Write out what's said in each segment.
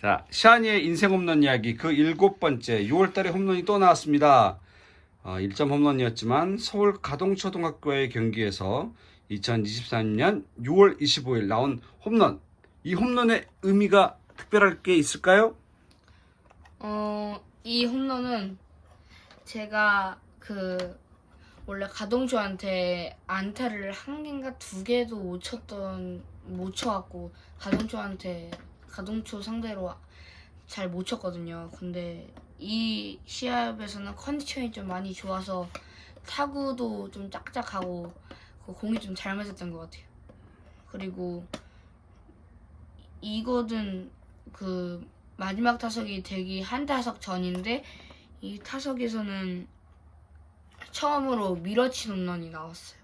자, 시안이의 인생 홈런 이야기 그 일곱 번째 6월달에 홈런이 또 나왔습니다. 어, 1점 홈런이었지만 서울 가동초등학교의 경기에서 2023년 6월 25일 나온 홈런. 이 홈런의 의미가 특별할 게 있을까요? 어, 이 홈런은 제가 그 원래 가동조한테 안타를 한 개인가 두 개도 못 쳤던 못 쳐갖고 가동조한테 가동초 상대로 잘 못 쳤거든요. 근데 이 시합에서는 컨디션이 좀 많이 좋아서 타구도 좀 짝짝하고 그 공이 좀 잘 맞았던 것 같아요. 그리고 이거는 그 마지막 타석이 되기 한 타석 전인데 이 타석에서는 처음으로 밀어친 홈런이 나왔어요.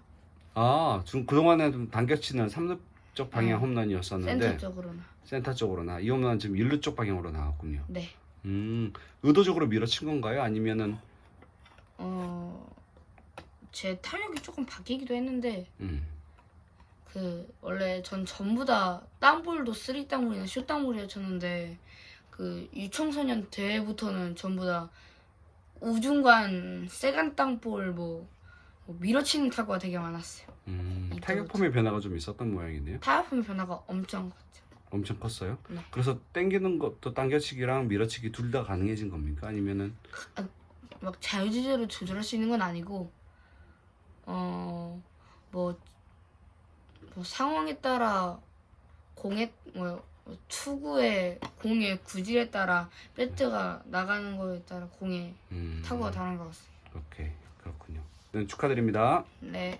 아, 지금 그동안에 좀 당겨치는 3루 쪽 방향 음, 홈런이었었는데 센터 쪽으로는. 센터 쪽으로나 이 홈런은 지금 1루 쪽 방향으로 나왔군요. 네. 음, 의도적으로 밀어친 건가요? 아니면은 어, 제 타격이 조금 바뀌기도 했는데 음, 그 원래 전 전부 다 땅볼도 쓰리 땅볼이나 슛 땅볼이라 쳤는데 그 유청소년 대회부터는 전부 다 우중간 세간 땅볼 뭐, 뭐 밀어치는 타구가 되게 많았어요. 음, 이때부터. 타격 폼의 변화가 좀 있었던 모양이네요. 타협품 변화가 엄청 컸죠. 엄청 컸어요. 네. 그래서 당기는 것도 당겨치기랑 밀어치기 둘 다 가능해진 겁니까? 아니면은 막 자유지대로 조절할 수 있는 건 아니고 어뭐 뭐 상황에 따라 공의 뭐 투구의 공의 구질에 따라 배트가 나가는 거에 따라 공의 음, 타구가 다른 것 같습니다. 오케이 그렇군요. 네, 축하드립니다. 네.